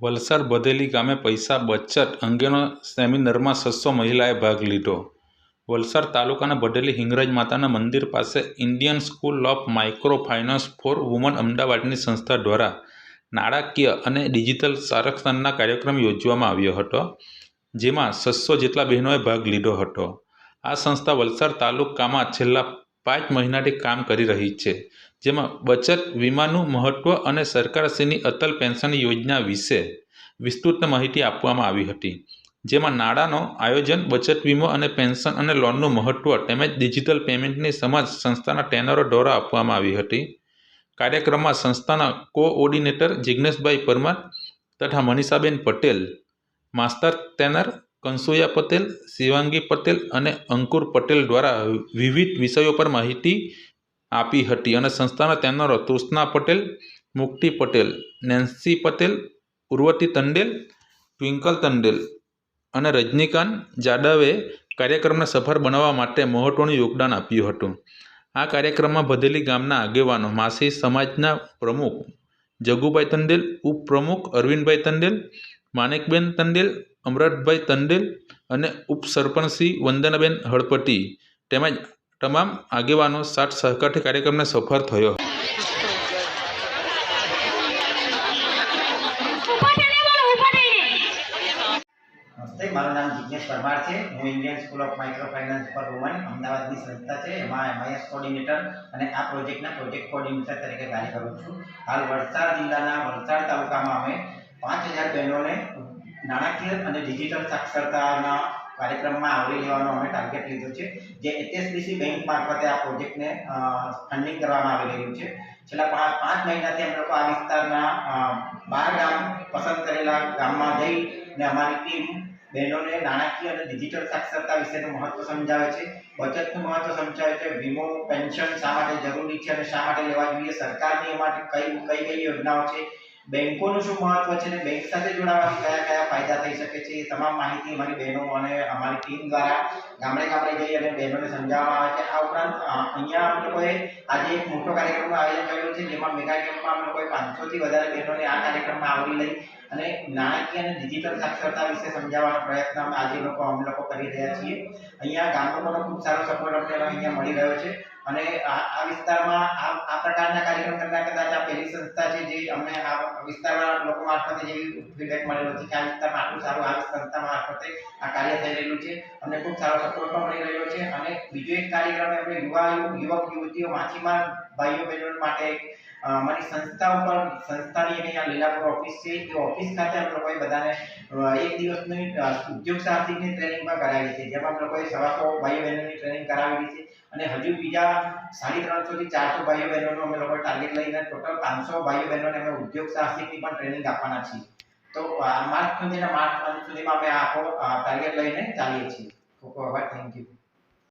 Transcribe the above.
વલસાડ બધેલી ગામે પૈસા બચત અંગેનો સેમિનારમાં છસો મહિલાએ ભાગ લીધો. વલસાડ તાલુકાના બધેલી હિંગરાજ માતાના મંદિર પાસે Indian school of micro finance for women અમદાવાદની સંસ્થા દ્વારા નાણાકીય અને ડિજિટલ સંરક્ષણના કાર્યક્રમ યોજવામાં આવ્યો હતો, જેમાં છસો જેટલા બહેનોએ ભાગ લીધો હતો. આ સંસ્થા વલસાડ તાલુકામાં છેલ્લા પાંચ મહિનાથી કામ કરી રહી છે, જેમાં બચત વીમાનું મહત્ત્વ અને સરકારશ્રીની અટલ પેન્શન યોજના વિશે વિસ્તૃત માહિતી આપવામાં આવી હતી, જેમાં નાણાંનો આયોજન, બચત વીમો અને પેન્શન અને લોનનું મહત્ત્વ તેમજ ડિજિટલ પેમેન્ટની સમજ સંસ્થાના ટ્રેનરો દ્વારા આપવામાં આવી હતી. કાર્યક્રમમાં સંસ્થાના કોઓર્ડિનેટર જિજ્ઞેશભાઈ પરમાર તથા મનીષાબેન પટેલ, માસ્ટર ટ્રેનર કંસુયા પટેલ, શિવાંગી પટેલ અને અંકુર પટેલ દ્વારા વિવિધ વિષયો પર માહિતી આપી હતી અને સંસ્થાના ટ્રેનરો તૃષ્ણા પટેલ, મુક્તિ પટેલ, નેન્સી પટેલ, ઉર્વતી તંડેલ, ટ્વિંકલ તંડેલ અને રજનીકાંત જાદવે કાર્યક્રમને સફળ બનાવવા માટે મહત્ત્વનું યોગદાન આપ્યું હતું. આ કાર્યક્રમમાં ભદેલી ગામના આગેવાનો, માસી સમાજના પ્રમુખ જગુભાઈ તંડેલ, ઉપપ્રમુખ અરવિંદભાઈ તંડેલ, માણેકબેન તંડેલ અમરતભાઈ તંડેલ અને ઉપસરપંચશ્રી વંદનાબેન હળપતિ તેમજ તમામ આગેવાનો સાથ સહકારથી કાર્યક્રમને સફળ થયો. મારું નામ જિજ્ઞેશ પરમાર છે. હું Indian school of micro finance for women અમદાવાદની સંસ્થા છે. એમાં એમઆઈએસ કોર્ડિનેટર અને આ પ્રોજેક્ટના પ્રોજેક્ટ કોર્ડિનેટર તરીકે કાર્ય કરું છું. હાલ વલસાડ જિલ્લાના વલસાડ તાલુકામાં અમે પાંચ હજાર બહેનોને નાણાકીય અને ડિજિટલ સાક્ષરતાના કાર્યક્રમમાં આવરી લેવાનો અમે ટાર્ગેટ લીધો છે. જે એચએસબીસી બેંક મારફતે આ પ્રોજેક્ટને ફંડિંગ કરવામાં આવી રહ્યું છે. છેલ્લા પાંચ મહિનાથી અમે લોકો આ વિસ્તારના બાર ગામ પસંદ કરેલા ગામમાં જઈ અને અમારી ટીમ બહેનોને નાણાકીય અને ડિજિટલ સાક્ષરતા વિશેનું મહત્વ સમજાવે છે. બચતનું મહત્વ સમજાવે છે. વીમો, પેન્શન શા માટે જરૂરી છે અને શા માટે લેવા જોઈએ? સરકારની એ માટે કઈ કઈ કઈ યોજનાઓ છે? બેંકોનું શું મહત્વ છે અને બેંક સાથે જોડાવાથી કયા કયા ફાયદા થઈ શકે છે એ તમામ માહિતી અમારી બહેનો અને અમારી ટીમ દ્વારા ગામડે ગામડે જઈ અને બહેનોને સમજાવવામાં આવે છે. આ ઉપરાંત અહીંયા અમે લોકોએ આજે એક મોટો કાર્યક્રમનું આયોજન કર્યું છે, જેમાં મેગા કેમ્પમાં અમે લોકોએ પાંચસોથી વધારે બહેનોને આ કાર્યક્રમમાં આવરી લઈ અને નાણાકીય અને ડિજિટલ સાક્ષરતા વિશે સમજાવવાનો પ્રયત્ન આજે લોકો, અમે લોકો કરી રહ્યા છીએ. અહીંયા ગામ લોકોનો ખૂબ સારો સપોર્ટ અમને અહીંયા મળી રહ્યો છે. અને આ આ વિસ્તારમાં આ આ પ્રકારના કાર્યક્રમ કરતા કદાચ આ પહેલી સંસ્થા છે જે અમને આ વિસ્તારના લોકો મારફતે જેવી ફીડબેક મળેલો છે કે આ વિસ્તારમાં આટલું સારું, આ સંસ્થામાં મારફતે આ કાર્ય થઈ રહેલું છે. અમને ખૂબ સારો સપોર્ટ પણ મળી રહ્યો છે. અને બીજો એક કાર્યક્રમ આપણે યુવા યુવક યુવતીઓ માછીમાર ભાઈઓ બહેનો માટે અમારી સંસ્થા ઉપર, સંસ્થાની અહીંયા લીલાપુર ઓફિસ છે. એ ઓફિસ ખાતે અમે લોકોએ બધાને એક દિવસની ઉદ્યોગ સાહસિકની ટ્રેનિંગ પણ કરાવી છે. જેમાં અમે લોકોએ સવાસો ભાઈઓ બહેનોની ટ્રેનિંગ કરાવેલી છે. અને હજુ બીજા સાડી ત્રણસો થી ચારસો ભાઈઓ બહેનોનો અમે લોકો ટાર્ગેટ લઈને ટોટલ પાંચસો ભાઈઓ બહેનોને અમે ઉદ્યોગ સાહસિકની પણ ટ્રેનિંગ આપવાના છીએ. તો માર્ચ સુધીના માર્ચ સુધીમાં અમે આખો ટાર્ગેટ લઈને ચાલીએ છીએ. ખૂબ ખૂબ આભાર. Thank you